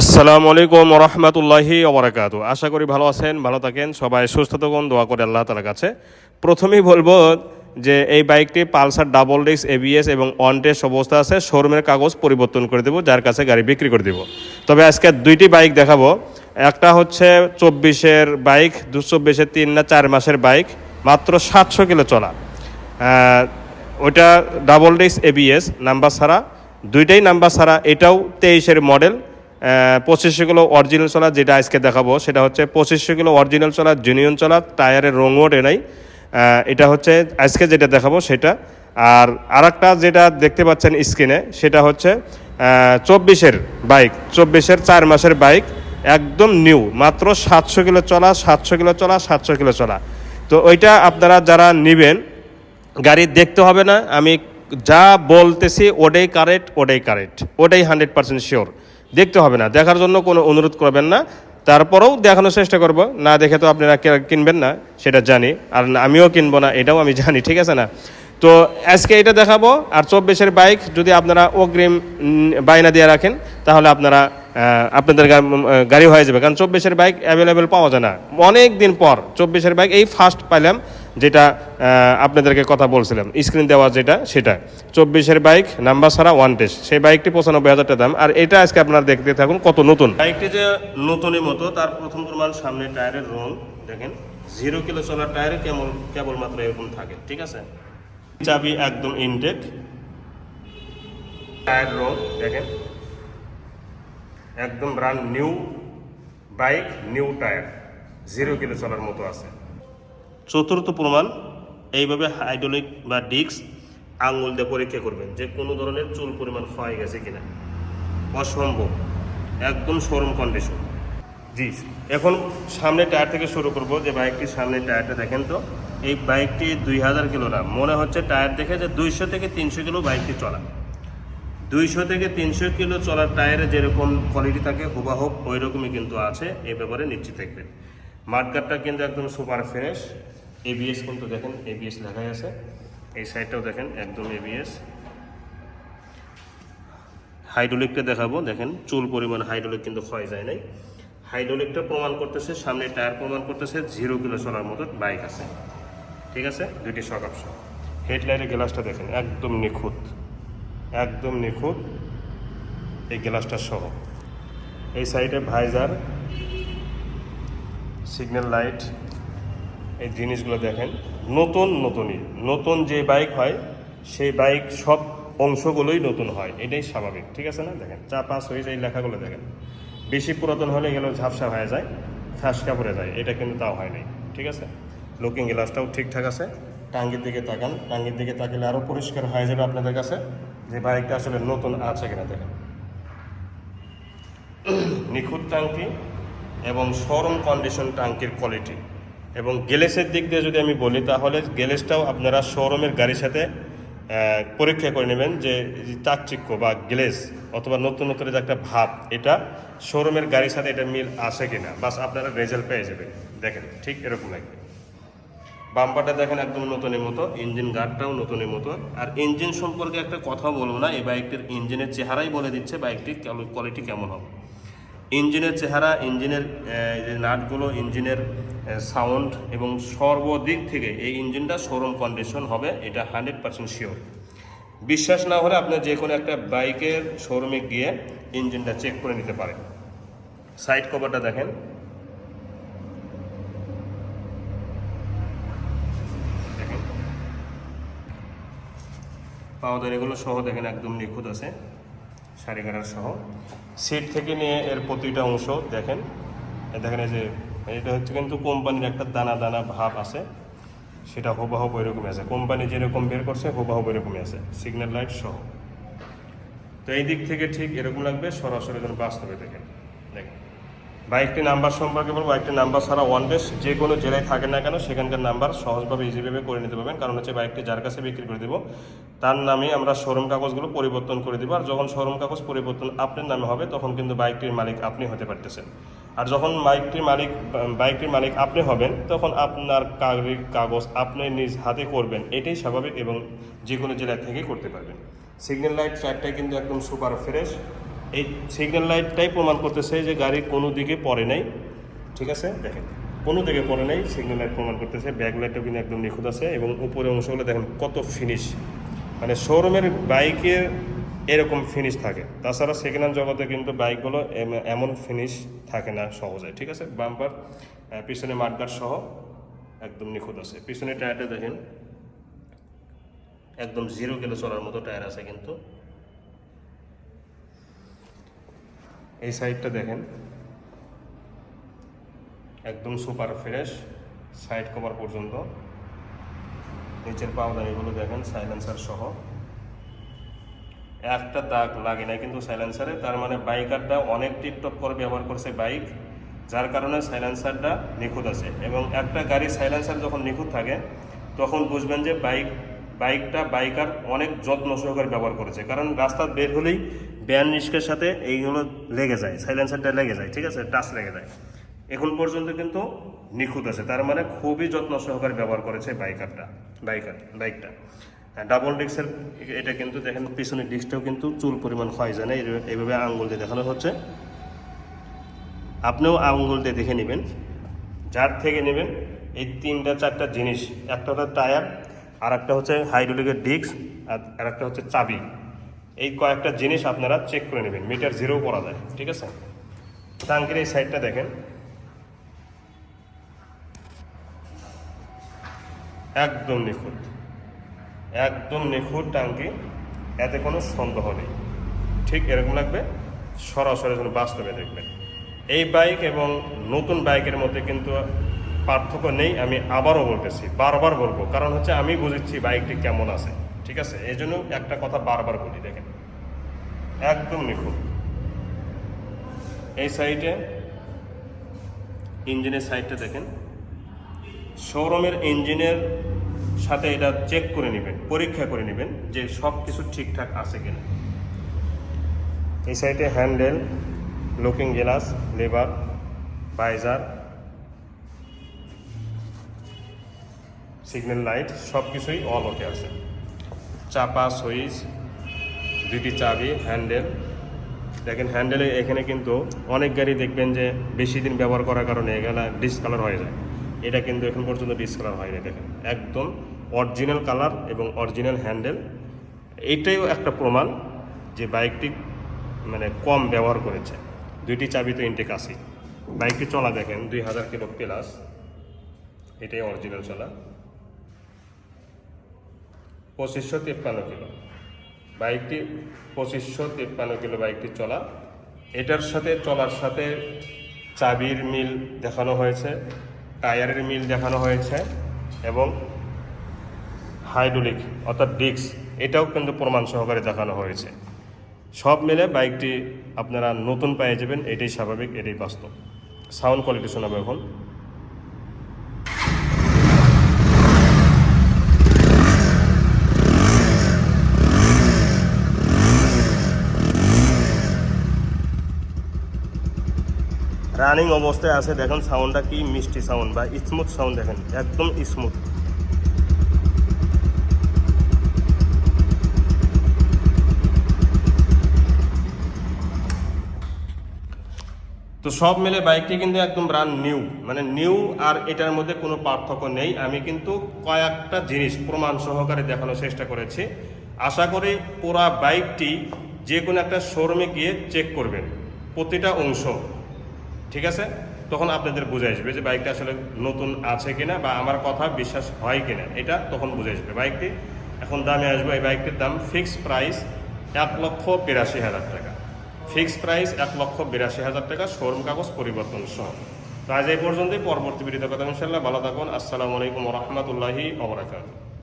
আসসালামু আলাইকুম রহমতুল্লাহি ওবরাকাত। আশা করি ভালো আছেন, ভালো থাকেন, সবাই সুস্থ থাকুন, দোয়া করে আল্লাহ তালার কাছে। প্রথমেই বলব যে এই বাইকটি পালসার ডাবল ডিস্ক এবিএস এবং অন টেস্ট অবস্থা আছে, শোরুমের কাগজ পরিবর্তন করে দেবো, যার কাছে গাড়ি বিক্রি করে দেবো। তবে আজকে দুইটি বাইক দেখাবো। একটা হচ্ছে চব্বিশের বাইক দু চব্বিশের তিন না চার মাসের বাইক, মাত্র সাতশো কিলো চলা। ওইটা ডাবল ডিস্ক এবিএস নাম্বার ছাড়া। দুইটাই নাম্বার ছাড়া, এটাও তেইশের মডেল। পঁচিশশো কিলো অরিজিনাল চলা যেটা আজকে দেখাবো, সেটা হচ্ছে পঁচিশশো কিলো অরিজিনাল চলা জেনুইন চলা টায়ারের রঙও ওঠে নাই। এটা হচ্ছে আজকে যেটা দেখাবো সেটা। আর আরেকটা যেটা দেখতে পাচ্ছেন স্ক্রিনে সেটা হচ্ছে চব্বিশের বাইক চব্বিশের চার মাসের বাইক একদম নিউ মাত্র সাতশো কিলো চলা, সাতশো কিলো চলা, সাতশো কিলো চলা। তো ওইটা আপনারা যারা নেবেন, গাড়ি দেখতে হবে না, আমি যা বলতেছি ওটাই কারেক্ট ওটাই কারেক্ট ওটাই হান্ড্রেড পার্সেন্ট শিওর দেখতে হবে না। দেখার জন্য কোনো অনুরোধ করবেন না। তারপরেও দেখানোর চেষ্টা করব। না দেখে তো আপনারা কিনবেন না, সেটা জানি। আর আমিও কিনবো না, এটাও আমি জানি, ঠিক আছে না? তো আজকে এটা দেখাবো। আর চব্বিশের বাইক, যদি আপনারা অগ্রিম বায়না দিয়ে রাখেন, তাহলে আপনারা আপনাদের গাড়ি হয়ে যাবে। কারণ চব্বিশের বাইক অ্যাভেলেবেল পাওয়া যায় না। অনেক দিন পর চব্বিশের বাইক, এই ফার্স্ট পাইলাম। যেটা আপনাদেরকে কথা বলছিলাম। স্ক্রিন দেওয়া যেটা, সেটা। চব্বিশের বাইক, নাম্বার ছাড়া ওয়ান টেস্ট সেই বাইকটি পঁচানব্বই হাজার টাকা দাম। আর এটা আজকে আপনারা দেখতে থাকুন কত নতুন। বাইকটি যে নতুনের মতো, তার প্রথম প্রমাণ সামনে টায়ারের রং দেখেন জিরো কিলো চলার টায়ারে কেমন কেবলমাত্র এরকম থাকে, ঠিক আছে? চাবি একদম ইনটেক টায়ার রং দেখেন। একদম brand new bike new tyre zero kilo চলার মতো আছে। চতুর্থ প্রমাণ, এইভাবে হাইড্রোলিক বা ডিস্ক আঙুল দিয়ে পরীক্ষা করবেন যে কোনো ধরনের চুল পরিমাণ ক্ষয় গেছে কিনা। অসম্ভব। একদম শোরুম কন্ডিশন জি, এখন সামনে টায়ার থেকে শুরু করব যে বাইকটির সামনে টায়ারটা দেখেন তো। এই বাইকটি দুই হাজার কিলো না, মনে হচ্ছে টায়ার দেখে যে দুইশো থেকে তিনশো কিলো বাইকটি চলা। দুইশো থেকে তিনশো কিলো চলার টায়ারে যেরকম কোয়ালিটি থাকে হুবাহুব ওই রকমই কিন্তু আছে এই ব্যাপারে নিশ্চিত থাকবেন। মাঠগাটটা কিন্তু একদম সুপার ফ্রেশ এবিএস কিন্তু দেখেন এবিএস লেখাই আছে। এই সাইডটাও দেখেন, একদম এবিএস হাইড্রোলিকটা দেখাবো, দেখেন, চুল পরিমাণ হাইড্রোলিক কিন্তু ক্ষয় যায় নাই। হাইড্রোলিকটা প্রমাণ করতেছে, সামনে টায়ার প্রমাণ করতেছে জিরো কিলো চলার মতো বাইক আছে। ঠিক আছে? দুইটি শক অপশন হেডলাইটের গ্লাসটা দেখেন, একদম নিখুঁত। একদম নিখুঁত এই গ্লাসটা সহ। এই সাইডে ভাইজার সিগন্যাল লাইট এই জিনিসগুলো দেখেন। নতুন নতুনই। নতুন যে বাইক হয়, সেই বাইক সব অংশগুলোই নতুন হয়। এটাই স্বাভাবিক, ঠিক আছে না? দেখেন চা পাস হয়ে যায় লেখাগুলো দেখেন। বেশি পুরাতন হলে গেলেও ঝাপসা হয়ে যায় ফাঁসকা পড়ে যায়। এটা কিন্তু তাও হয় নাই, ঠিক আছে? লুকিং গ্লাসটাও ঠিকঠাক আছে। টাঙ্গির দিকে তাকান। টাঙ্গির দিকে তাকালে আরও পরিষ্কার হয়ে যাবে আপনাদের কাছে যে বাইকটা আসলে নতুন আছে কিনা, দেখেন। নিখুঁত টাঙ্কি এবং শোরুম কন্ডিশন টাঙ্কির কোয়ালিটি এবং গ্যালেসের দিক দিয়ে যদি আমি বলি, তাহলে গ্যালেসটাও আপনারা শোরুমের গাড়ির সাথে পরীক্ষা করে নেবেন যে এই যে চাকচিক্য বা গ্লেস অথবা নতুন নতুন যে একটা ভাব, এটা শোরুমের গাড়ির সাথে এটা মিল আসে কিনা? বাস আপনারা রেজাল্ট পেয়ে যাবেন। দেখেন, ঠিক এরকম লাগবে বাম্পারটা দেখেন একদম নতুনের মতো ইঞ্জিন গার্ডটাও নতুনের মতো। আর ইঞ্জিন সম্পর্কে একটা কথা বলব না, এই বাইকটির ইঞ্জিনের চেহারাই বলে দিচ্ছে, বাইকটির কোয়ালিটি কেমন হবে। ইঞ্জিনের চেহারা, ইঞ্জিনের যে নাটগুলো, ইঞ্জিনের সাউন্ড এবং সর্বদিক থেকে এই ইঞ্জিনটা শোরুম কন্ডিশন হবে, এটা হান্ড্রেড পার্সেন্ট শিওর বিশ্বাস না হলে আপনি যে কোনো একটা বাইকের শোরুমে গিয়ে ইঞ্জিনটা চেক করে নিতে পারেন। সাইড কভারটা দেখেন। দেখেন। পাওয়াদার এগুলো সহ দেখেন, একদম নিখুঁত আছে। সারিগাড়ার সহ। সিট থেকে নিয়ে এর প্রতিটা অংশ দেখেন। দেখেন এই যে, এটা হচ্ছে কিন্তু কোম্পানির একটা দানা দানা ভাব আছে। সেটা হুবাহুব ওইরকমই আছে। কোম্পানি যেরকম বের করছে হুবাহুব ওইরকমই আছে। সিগন্যাল লাইট সহ। তো এই দিক থেকে ঠিক এরকম লাগবে। সরাসরি বাস্তবে দেখেন। বাইকটি নাম্বার সম্পর্কে বলব, বাইকটি নাম্বার ছাড়া ওয়ান ডেস যে কোনো জেলায় থাকে না কেন সেখানকার নাম্বার সহজভাবে ইজিভাবে করে নিতে পারবেন। কারণ হচ্ছে বাইকটি যার কাছে বিক্রি করে দেবো, তার নামে আমরা শোরুম কাগজগুলো পরিবর্তন করে দেবো। আর যখন শোরুম কাগজ পরিবর্তন আপনার নামে হবে, তখন কিন্তু বাইকটির মালিক আপনি হতে পারতেছেন। আর যখন বাইকটির মালিক বাইকটির মালিক আপনি হবেন, তখন আপনার কাগজ কাগজ আপনি নিজ হাতে করবেন। এটাই স্বাভাবিক এবং যে কোনো জেলা থেকে করতে পারবেন। সিগন্যাল লাইট চারটাই কিন্তু একদম সুপার ফ্রেশ এই সিগন্যাল লাইটটাই প্রমাণ করতেছে যে গাড়ি কোনো দিকে পড়ে নাই। ঠিক আছে? দেখেন, কোনো দিকে পড়ে নাই সিগন্যাল লাইট প্রমাণ করতেছে ব্যাক লাইটটাও কিন্তু একদম নিখুঁত আছে এবং উপরে অংশগুলো দেখেন কত ফিনিশ মানে শোরুমের বাইকের এরকম ফিনিশ থাকে। তাছাড়া সেকেন্ড হ্যান্ড জগতে কিন্তু বাইকগুলো এম- এমন ফিনিশ থাকে না সহজে। ঠিক আছে? বাম্পার পিছনে মাঠগাট সহ একদম নিখুঁত আছে। পিছনে টায়ারটা দেখেন, একদম জিরো কিলো চলার মতো টায়ার আছে কিন্তু। এই সাইডটা দেখেন। একদম সুপার ফ্রেশ সাইড কভার পর্যন্ত। নিচের পাওদানিগুলো দেখেন সাইলেন্সার সহ। একটা দাগ লাগে না কিন্তু সাইলেন্সারে তার মানে বাইকারটা অনেক টিপটপ করে ব্যবহার করছে বাইক, যার কারণে সাইলেন্সারটা নিখুঁত আছে। এবং একটা গাড়ি সাইলেন্সার যখন নিখুঁত থাকে, তখন বুঝবেন যে বাইক বাইকটা বাইকার অনেক যত্ন সহকারে ব্যবহার করেছে। কারণ রাস্তা বের হলেই ব্যান নিষ্কের সাথে এইগুলো লেগে যায় সাইলেন্সারটা লেগে যায়, ঠিক আছে? টাচ লেগে যায়। এখন পর্যন্ত কিন্তু নিখুঁত আছে। তার মানে খুবই যত্ন সহকারে ব্যবহার করেছে বাইকারটা, বাইকার, বাইকটা। ডাবল ডিস্কের এটা কিন্তু দেখেন পিছনের ডিস্কটাও কিন্তু চুল পরিমাণ ক্ষয় যায় না, এই- এইভাবে আঙ্গুল দিয়ে দেখানো হচ্ছে। আপনিও আঙ্গুল দিয়ে দেখে নেবেন। যার থেকে নেবেন, এই তিনটা, চারটা জিনিস একটা হচ্ছে টায়ার আর একটা হচ্ছে হাইড্রোলিকের ডিস্ক আর একটা হচ্ছে চাবি। এই কয়েকটা জিনিস আপনারা চেক করে নেবেন মিটার জিরো করা যায়, ঠিক আছে? টাঙ্কির এই সাইডটা দেখেন। একদম নিখুঁত একদম নিখুঁত টাঙ্কি, এতে কোনো সন্দেহ নেই। ঠিক এরকম লাগবে, সরাসরি বাস্তবে দেখবেন। এই বাইক এবং নতুন বাইকের মধ্যে কিন্তু পার্থক্য নেই, আমি আবারও বলতেছি, বারবার বলব, কারণ হচ্ছে আমি বুঝেছি বাইকটি কেমন আছে, ঠিক আছে? এই জন্য একটা কথা বারবার বলি, দেখেন। একদম নিখুঁত। এই সাইডে, ইঞ্জিনের সাইডটা দেখেন। শোরুমের ইঞ্জিনের সাথে এটা চেক করে নেবেন, পরীক্ষা করে নেবেন যে সব কিছু ঠিকঠাক আছে কিনা। এই সাইডে হ্যান্ডেল, লুকিং গ্লাস, লেবার বাইজার সিগন্যাল লাইট সব কিছুই অল ওকে আছে। চাপা সুইচ দুটি চাবি হ্যান্ডেল দেখেন হ্যান্ডেলে এখানে কিন্তু অনেক গাড়ি দেখবেন যে বেশি দিন ব্যবহার করার কারণে এগুলা ডিসকালার হয়ে যায়। এটা কিন্তু এখন পর্যন্ত ডিসকালার হয়নি, দেখেন। একদম অরিজিনাল কালার এবং অরিজিনাল হ্যান্ডেল এইটাইও একটা প্রমাণ যে বাইকটি মানে কম ব্যবহার করেছে। দুইটি চাবি তো ইনটেক আছে বাইকটি চলা দেখেন, দুই হাজার কিলো প্লাস এটাই অরিজিনাল চলা। পঁচিশশো তিপ্পান্ন কিলো। বাইকটি পঁচিশশো তিপ্পান্ন কিলো বাইকটি চলা। এটার সাথে চলার সাথে চাবির মিল দেখানো হয়েছে, টায়ারের মিল দেখানো হয়েছে এবং হাইড্রোলিক অর্থাৎ ডিস্ক, এটাও কিন্তু প্রমাণ সহকারে দেখানো হয়েছে। সব মিলে বাইকটি আপনারা নতুন পেয়ে যাবেন, এটাই স্বাভাবিক, এটাই বাস্তব। সাউন্ড কোয়ালিটি শোনাবো এখন। রানিং অবস্থায় আছে, দেখেন সাউন্ডটা কি মিষ্টি সাউন্ড বা স্মুথ সাউন্ড দেখেন, একদম স্মুথ। তো সব মিলে বাইকটি কিন্তু একদম ব্রান্ড নিউ মানে নিউ আর এটার মধ্যে কোনো পার্থক্য নেই। আমি কিন্তু কয়েকটা জিনিস প্রমাণ সহকারে দেখানোর চেষ্টা করেছি। আশা করি পুরা বাইকটি যে কোনো একটা শোরুমে গিয়ে চেক করবেন। প্রতিটা অংশ। ঠিক আছে? তখন আপনাদের বুঝে আসবে যে বাইকটা আসলে নতুন আছে কিনা বা আমার কথা বিশ্বাস হয় কিনা। এটা তখন বুঝে আসবে। বাইকটি এখন দামে আসবে। এই বাইকটির দাম ফিক্সড প্রাইস এক লক্ষ বিরাশি হাজার টাকা। ফিক্সড প্রাইস এক লক্ষ বিরাশি হাজার টাকা শোরুম কাগজ পরিবর্তন সহ। তো আজ এই পর্যন্তই। পরবর্তী ভিডিওতে কথা ইনশাল্লাহ ভালো থাকুন। আসসালামু আলাইকুম রহমতুল্লাহি ওবরাকাতুহ